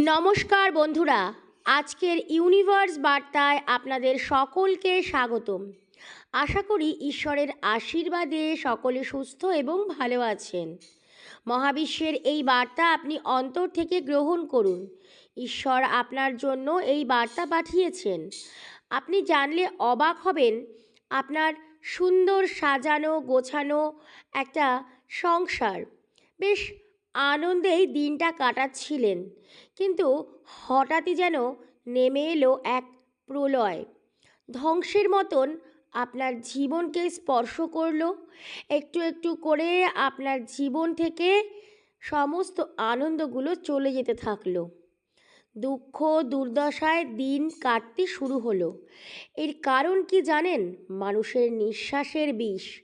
নমস্কার বন্ধুরা, আজকের ইউনিভার্স বার্তায় আপনাদের সকলকে স্বাগতম। আশা করি ঈশ্বরের আশীর্বাদে সকলে সুস্থ এবং ভালো আছেন। মহাবিশ্বের এই বার্তা আপনি অন্তর থেকে গ্রহণ করুন। ঈশ্বর আপনার জন্য এই বার্তা পাঠিয়েছেন। আপনি জানলে অবাক হবেন, আপনার সুন্দর সাজানো গোছানো একটা সংসার। বেশ আনন্দেই দিনটা কাটাচ্ছিলেন। কিন্তু হঠাৎই যেন নেমে এলো এক প্রলয়। ধ্বংসের মতন আপনার জীবনকে স্পর্শ করল। একটু একটু করে আপনার জীবন থেকে সমস্ত আনন্দগুলো চলে যেতে থাকল। দুঃখ, দুর্দশায় দিন কাটতে শুরু হলো। এর কারণ কি জানেন? মানুষের নিঃশ্বাসের বিষ,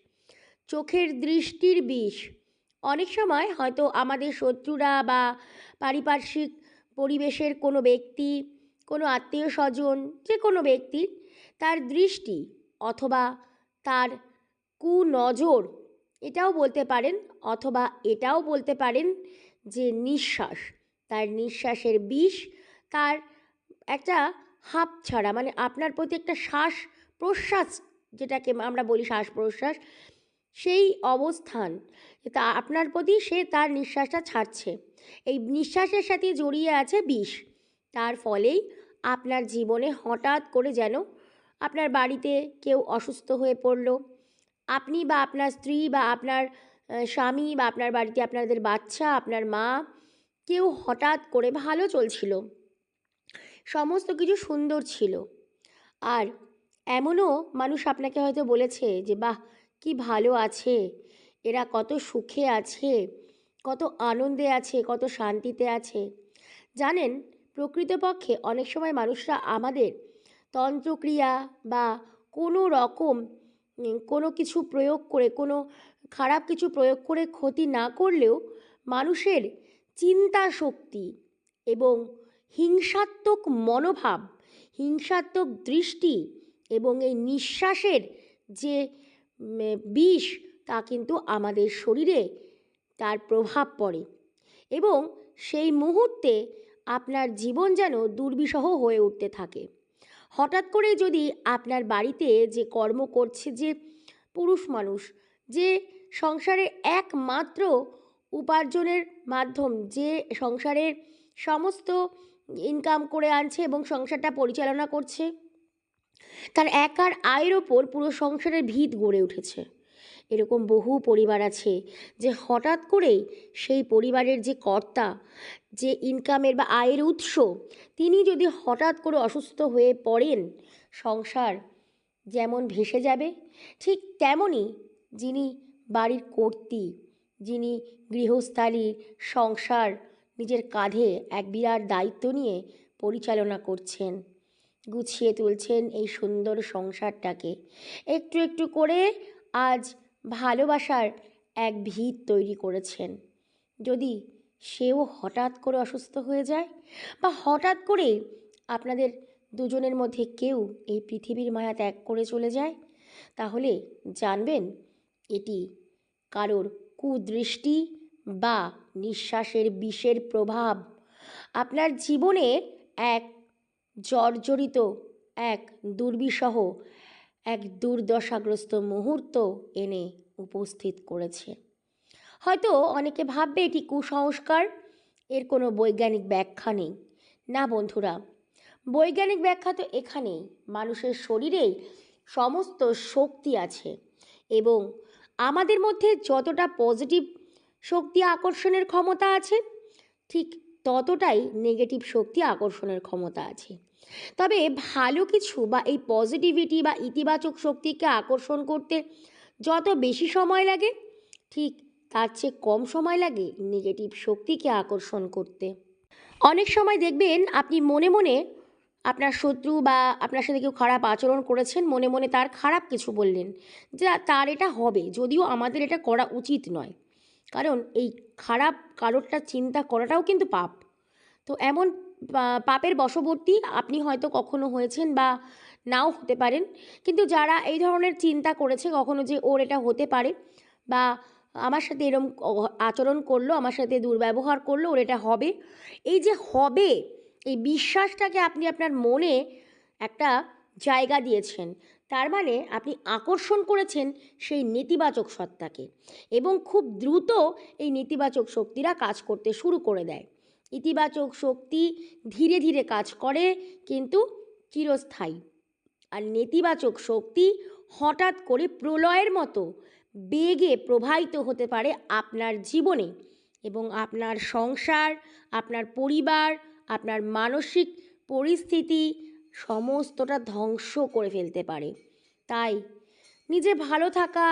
চোখের দৃষ্টির বিষ অনেক সময় হয়তো আমাদের শত্রুরা বা পারিপার্শ্বিক পরিবেশের কোনো ব্যক্তি, কোনো আত্মীয় স্বজন যে কোনো ব্যক্তি তার দৃষ্টি অথবা তার কুনজর, এটাও বলতে পারেন অথবা এটাও বলতে পারেন যে নিঃশ্বাস। তার নিঃশ্বাসের বিষ, তার একটা হাঁপ ছাড়া মানে আপনার প্রতি একটা শ্বাস প্রশ্বাস, যেটাকে আমরা বলি শ্বাস প্রশ্বাস সেই অবস্থান। তা আপনার প্রতি সে তার নিঃশ্বাসটা ছাড়ছে। এই নিঃশ্বাসের সাথে জড়িয়ে আছে বিষ। তার ফলেই আপনার জীবনে হঠাৎ করে যেন আপনার বাড়িতে কেউ অসুস্থ হয়ে পড়ল। আপনি বা আপনার স্ত্রী বা আপনার স্বামী বা আপনার বাড়িতে আপনাদের বাচ্চা, আপনার মা, কেউ হঠাৎ করে ভালো চলছিল। সমস্ত কিছু সুন্দর ছিল। আর এমনও মানুষ আপনাকে হয়তো বলেছে যে, বাহ কি ভালো আছে? এরা কত সুখে আছে, কত আনন্দে আছে, কত শান্তিতে আছে। জানেন, প্রকৃতপক্ষে অনেক সময় মানুষরা আমাদের তন্ত্রক্রিয়া বা কোনো রকম কোনো কিছু প্রয়োগ করে, কোনো খারাপ কিছু প্রয়োগ করে ক্ষতি না করলেও মানুষের চিন্তা শক্তি এবং হিংসাত্মক মনোভাব, হিংসাত্মক দৃষ্টি এবং এই নিঃশ্বাসের যে বিষ, তা কিন্তু আমাদের শরীরে তার প্রভাব পড়ে। এবং সেই মুহূর্তে আপনার জীবন যেন দুর্বিষহ হয়ে উঠতে থাকে। হঠাৎ করে যদি আপনার বাড়িতে যে কর্ম করছে যে পুরুষ মানুষ, যে সংসারের একমাত্র উপার্জনের মাধ্যম, যে সংসারের সমস্ত ইনকাম করে আনছে এবং সংসারটা পরিচালনা করছে তার একার আয়ের ওপর পুরো সংসারের ভিত গড়ে উঠেছে। এরকম বহু পরিবার আছে যে হঠাৎ করেই সেই পরিবারের যে কর্তা, যে ইনকামের বা আয়ের উৎস, তিনি যদি হঠাৎ করে অসুস্থ হয়ে পড়েন, সংসার যেমন ভেসে যাবে, ঠিক তেমনই যিনি বাড়ির কর্ত্রী যিনি গৃহস্থালীর সংসার, নিজের কাঁধে এক বিরাট দায়িত্ব নিয়ে পরিচালনা করছেন। গুছিয়ে তুলছেন এই সুন্দর সংসারটাকে। একটু একটু করে আজ ভালোবাসার এক ভিত তৈরি করেছেন। যদি সেও হঠাৎ করে অসুস্থ হয়ে যায় বা হঠাৎ করে আপনাদের দুজনের মধ্যে কেউ এই পৃথিবীর মায়া ত্যাগ করে চলে যায়, তাহলে জানবেন এটি কারোর কুদৃষ্টি বা নিঃশ্বাসের বিষের প্রভাব। আপনার জীবনে এক জর্জরিত এক দুর্বিষহ, এক দুর্দশাগ্রস্ত মুহূর্ত এনে উপস্থিত করেছে। হয়তো অনেকে ভাববে এটি কুসংস্কার, এর কোনো বৈজ্ঞানিক ব্যাখ্যা নেই। না বন্ধুরা, বৈজ্ঞানিক ব্যাখ্যা তো এখানেই। মানুষের শরীরেই সমস্ত শক্তি আছে এবং আমাদের মধ্যে যতটা পজিটিভ শক্তি আকর্ষণের ক্ষমতা আছে, ঠিক ততটাই নেগেটিভ শক্তি আকর্ষণের ক্ষমতা আছে। তবে ভালো কিছু বা এই পজিটিভিটি বা ইতিবাচক শক্তিকে আকর্ষণ করতে যত বেশি সময় লাগে, ঠিক তার চেয়ে কম সময় লাগে নেগেটিভ শক্তিকে আকর্ষণ করতে। অনেক সময় দেখবেন আপনি মনে মনে আপনার শত্রু বা আপনার সাথে কেউ খারাপ আচরণ করেছেন, মনে মনে তার খারাপ কিছু বললেন যে তার এটা হবে, যদিও আমাদের এটা করা উচিত নয়। কারণ এই খারাপ কারোরটা চিন্তা করাটাও কিন্তু পাপ। তো এমন পাপের বশবর্তী আপনি হয়তো কখনো হয়েছেন বা নাও হতে পারেন। কিন্তু যারা এই ধরনের চিন্তা করেছে কখনো যে ওর এটা হতে পারে বা আমার সাথে এরম আচরণ করল, আমার সাথে দুর্ব্যবহার করল, ওর এটা হবে। এই যে হবে, এই বিশ্বাসটাকে আপনি আপনার মনে একটা জায়গা দিয়েছেন। তার মানে আপনি আকর্ষণ করেছেন সেই নেতিবাচক সত্তাকে এবং খুব দ্রুত এই নেতিবাচক শক্তিরা কাজ করতে শুরু করে দেয়। ইতিবাচক শক্তি ধীরে ধীরে কাজ করে, কিন্তু চিরস্থায়ী। আর নেতিবাচক শক্তি হঠাৎ করে প্রলয়ের মতো বেগে প্রবাহিত হতে পারে আপনার জীবনে এবং আপনার সংসার, আপনার পরিবার, আপনার মানসিক পরিস্থিতি সমস্তটা ধ্বংস করে ফেলতে পারে। তাই নিজে ভালো থাকা,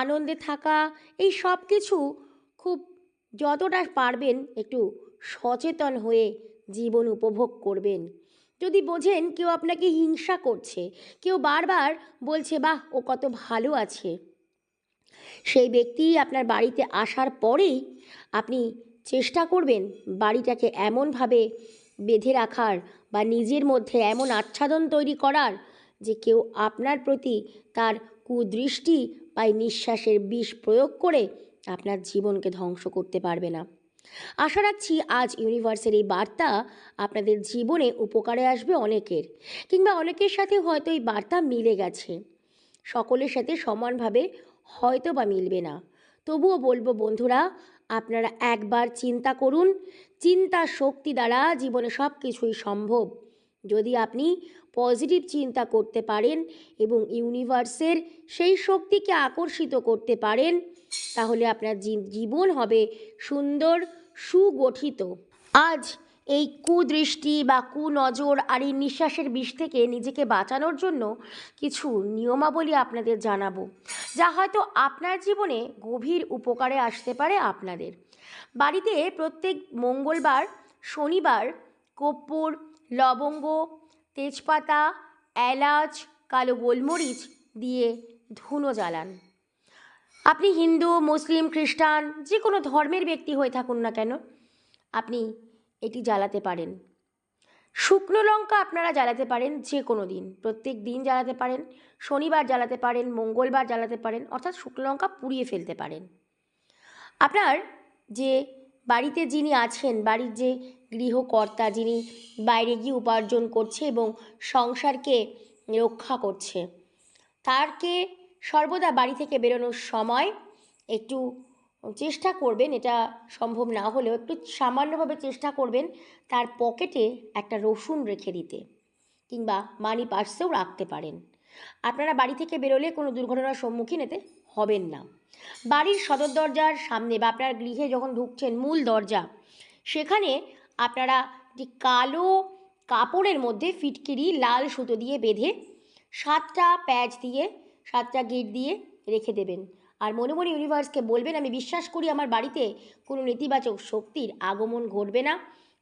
আনন্দে থাকা, এই সব কিছু খুব যতটা পারবেন একটু সচেতন হয়ে জীবন উপভোগ করবেন। যদি বোঝেন কেউ আপনাকে হিংসা করছে, কেউ বারবার বলছে, বাহ, ও কত ভালো আছে। সেই ব্যক্তি আপনার বাড়িতে আসার পরেই আপনি চেষ্টা করবেন বাড়িটাকে এমনভাবে বেঁধে রাখার বা নিজের মধ্যে এমন আচ্ছাদন তৈরি করার যে কেউ আপনার প্রতি তার কুদৃষ্টি বা নিঃশ্বাসের বিষ প্রয়োগ করে আপনার জীবনকে ধ্বংস করতে পারবে না। আশা রাখছি আজ ইউনিভার্সের এই বার্তা আপনাদের জীবনে উপকারে আসবে অনেকের, কিংবা অনেকের সাথে হয়তো এই বার্তা মিলে গেছে। সকলের সাথে সমানভাবে হয়তো বা মিলবে না। তবুও বলব বন্ধুরা, আপনারা একবার চিন্তা করুন, চিন্তা শক্তি দ্বারা জীবনে সব কিছুই সম্ভব। যদি আপনি পজিটিভ চিন্তা করতে পারেন এবং ইউনিভার্সের সেই শক্তিকে আকর্ষিত করতে পারেন তাহলে আপনার জীবন হবে সুন্দর, সুগঠিত। আজ এই কুদৃষ্টি বা কুনজর আর এই নিঃশ্বাসের বিষ থেকে নিজেকে বাঁচানোর জন্য কিছু নিয়মাবলী আপনাদের জানাব, যা হয়তো আপনার জীবনে গভীর উপকারে আসতে পারে আপনাদের। বাড়িতে প্রত্যেক মঙ্গলবার, শনিবার কর্পূর, লবঙ্গ, তেজপাতা, এলাচ, কালো গোলমরিচ দিয়ে ধুনো জ্বালান। আপনি হিন্দু, মুসলিম, খ্রিস্টান যে কোনো ধর্মের ব্যক্তি হয়ে থাকুন না কেন, আপনি এটি জ্বালাতে পারেন। শুকনো লঙ্কা আপনারা জ্বালাতে পারেন যে কোনো দিন। প্রত্যেক দিন জ্বালাতে পারেন, শনিবার জ্বালাতে পারেন, মঙ্গলবার জ্বালাতে পারেন, অর্থাৎ শুকনো লঙ্কা পুড়িয়ে ফেলতে পারেন। আপনার যে বাড়িতে যিনি আছেন, বাড়ির যে গৃহকর্তা যিনি বাইরে গিয়ে উপার্জন করছে এবং সংসারকে রক্ষা করছে, তারকে সর্বদা বাড়ি থেকে বেরোনোর সময় একটু চেষ্টা করবেন, এটা সম্ভব না হলেও একটু সামান্যভাবে চেষ্টা করবেন তার পকেটে একটা রসুন রেখে দিতে কিংবা মানি পার্সেও রাখতে পারেন। আপনারা বাড়ি থেকে বেরোলে কোনো দুর্ঘটনার সম্মুখীন এতে হবেন না। বাড়ির সদর দরজার সামনে বা আপনার গৃহে যখন ঢুকছেন মূল দরজা, সেখানে আপনারা একটি কালো কাপড়ের মধ্যে ফিটকিরি, লাল সুতো দিয়ে বেঁধে সাতটা প্যাচ দিয়ে সাতটা গিট দিয়ে রেখে দেবেন। আর মনে মনে ইউনিভার্সকে বলবেন, আমি বিশ্বাস করি আমার বাড়িতে কোনো নেতিবাচক শক্তির আগমন ঘটবে না।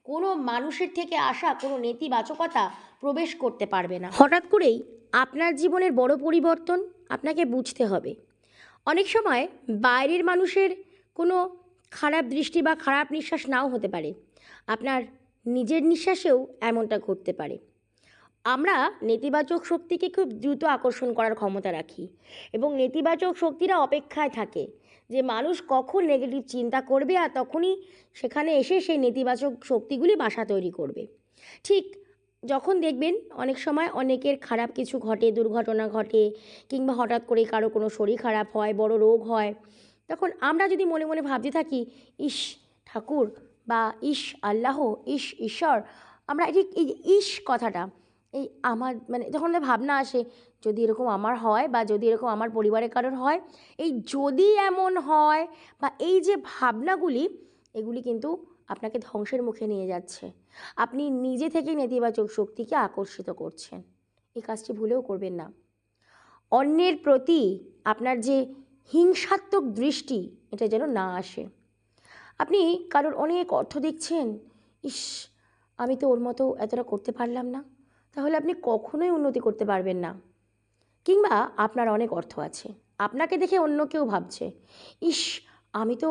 কোনো মানুষের থেকে আসা কোনো নেতিবাচকতা প্রবেশ করতে পারবে না। হঠাৎ করেই আপনার জীবনের বড় পরিবর্তন আপনাকে বুঝতে হবে। অনেক সময় বাইরের মানুষের কোনো খারাপ দৃষ্টি বা খারাপ নিঃশ্বাস নাও হতে পারে। আপনার নিজের নিঃশ্বাসেও এমনটা ঘটতে পারে। আমরা নেতিবাচক শক্তিকে খুব দ্রুত আকর্ষণ করার ক্ষমতা রাখি এবং নেতিবাচক শক্তিরা অপেক্ষায় থাকে যে মানুষ কখন নেগেটিভ চিন্তা করবে আর তখনই সেখানে এসে সেই নেতিবাচক শক্তিগুলি বাসা তৈরি করবে। ঠিক যখন দেখবেন অনেক সময় অনেকের খারাপ কিছু ঘটে, দুর্ঘটনা ঘটে কিংবা হঠাৎ করে কারও কোনো শরীর খারাপ হয়, বড় রোগ হয়, তখন আমরা যদি মনে মনে ভাবতে থাকি, ইস ঠাকুর বা ইস আল্লাহ, ইস ঈশ্বর, আমরা এই ইস কথাটা এই আমার মানে যখন ভাবনা আসে, যদি এরকম আমার হয় বা যদি এরকম আমার পরিবারের কারোর হয়, এই যদি এমন হয় বা এই যে ভাবনাগুলি, এগুলি কিন্তু আপনাকে ধ্বংসের মুখে নিয়ে যাচ্ছে। আপনি নিজে থেকে নেতিবাচক শক্তিকে আকর্ষিত করছেন। এই কাজটি ভুলেও করবেন না। অন্যের প্রতি আপনার যে হিংসাত্মক দৃষ্টি, এটা যেন না আসে। আপনি কারোর অনেক অর্থ দেখছেন, ইস, আমি তো ওর মতো এতটা করতে পারলাম না। তাহলে আপনি কখনোই উন্নতি করতে পারবেন না। কিংবা আপনার অনেক অর্থ আছে। আপনাকে দেখে অন্য কেউ ভাবছে, ইস, আমি তো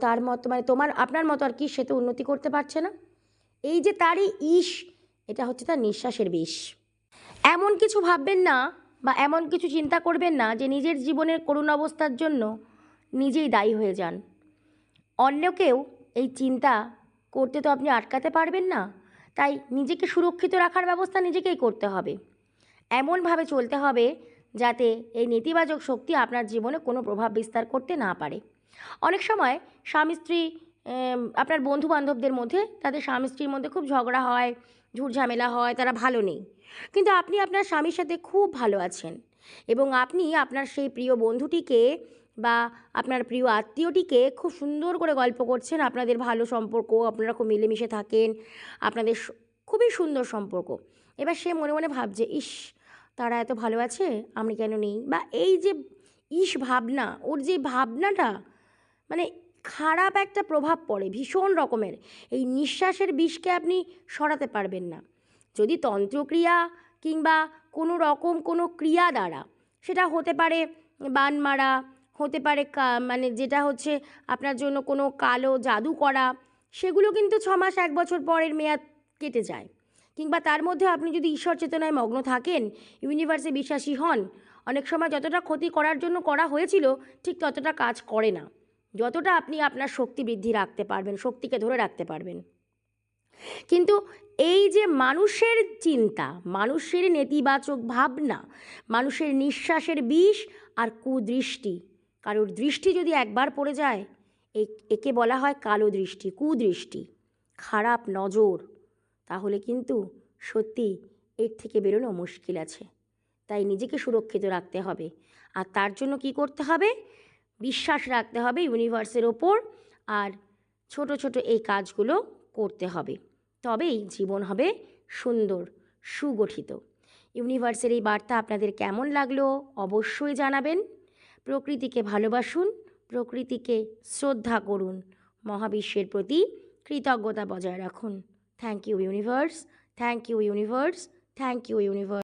তার মতো মানে তোমার, আপনার মতো আর কি সে তো উন্নতি করতে পারছে না? এই যে তারই ইস, এটা হচ্ছে তার নিঃশ্বাসের বিষ। এমন কিছু ভাববেন না বা এমন কিছু চিন্তা করবেন না যে নিজের জীবনের করুণ অবস্থার জন্য নিজেই দায়ী হয়ে যান। অন্যকেও এই চিন্তা করতে তো আপনি আটকাতে পারবেন না। তাই নিজেকে সুরক্ষিত রাখার ব্যবস্থা নিজেকেই করতে হবে। এমনভাবে চলতে হবে যাতে এই নেতিবাচক শক্তি আপনার জীবনে কোনো প্রভাব বিস্তার করতে না পারে। অনেক সময় স্বামী, স্ত্রী আপনার বন্ধু বান্ধবদের মধ্যে তাদের স্বামী, স্ত্রীর মধ্যে খুব ঝগড়া হয় ঝামেলা হয়, তারা ভালো নেই। কিন্তু আপনি আপনার স্বামীর সাথে খুব ভালো আছেন এবং আপনি আপনার সেই প্রিয় বন্ধুটিকে বা আপনার প্রিয় আত্মীয়টিকে খুব সুন্দর করে গল্প করছেন, আপনাদের ভালো সম্পর্ক, আপনারা খুব মিলেমিশে থাকেন, আপনাদের খুবই সুন্দর সম্পর্ক। এবার সে মনে মনে ভাবছে, ইস, তারা এত ভালো আছে, আমি কেন নেই? বা এই যে ইস ভাবনা, ওর যে ভাবনাটা মানে খারাপ একটা প্রভাব পড়ে, ভীষণ রকমের। এই নিঃশ্বাসের বিষকে আপনি সরাতে পারবেন না। যদি তন্ত্রক্রিয়া কিংবা কোনো রকম কোনো ক্রিয়া দ্বারা সেটা হতে পারে, বান মারা হতে পারে মানে যেটা হচ্ছে আপনার জন্য কোনো কালো জাদু করা, সেগুলো কিন্তু ছ মাস, এক বছর পরের মেয়াদ কেটে যায়। কিংবা তার মধ্যে আপনি যদি ঈশ্বর চেতনায় মগ্ন থাকেন, ইউনিভার্সে বিশ্বাসী হন, অনেক সময় যতটা ক্ষতি করার জন্য করা হয়েছিল, ঠিক ততটা কাজ করে না। যতটা আপনি আপনার শক্তি বৃদ্ধি রাখতে পারবেন, শক্তিকে ধরে রাখতে পারবেন। কিন্তু এই যে মানুষের চিন্তা, মানুষের নেতিবাচক ভাবনা, মানুষের নিঃশ্বাসের বিষ আর কুদৃষ্টি কারোর দৃষ্টি যদি একবার পড়ে যায় একে বলা হয় কালো দৃষ্টি, কুদৃষ্টি, খারাপ নজর। তাহলে কিন্তু সত্যি এর থেকে বেরোনো মুশকিল আছে। তাই নিজেকে সুরক্ষিত রাখতে হবে। আর তার জন্য কি করতে হবে? বিশ্বাস রাখতে হবে ইউনিভার্সের ওপর আর ছোট ছোট এই কাজগুলো করতে হবে। তবেই জীবন হবে সুন্দর, সুগঠিত। ইউনিভার্সের এই বার্তা আপনাদের কেমন লাগল অবশ্যই জানাবেন। প্রকৃতিকে ভালোবাসুন, প্রকৃতিকে শ্রদ্ধা করুন, মহাবিশ্বের প্রতি কৃতজ্ঞতা বজায় রাখুন। Thank you universe thank you universe thank you universe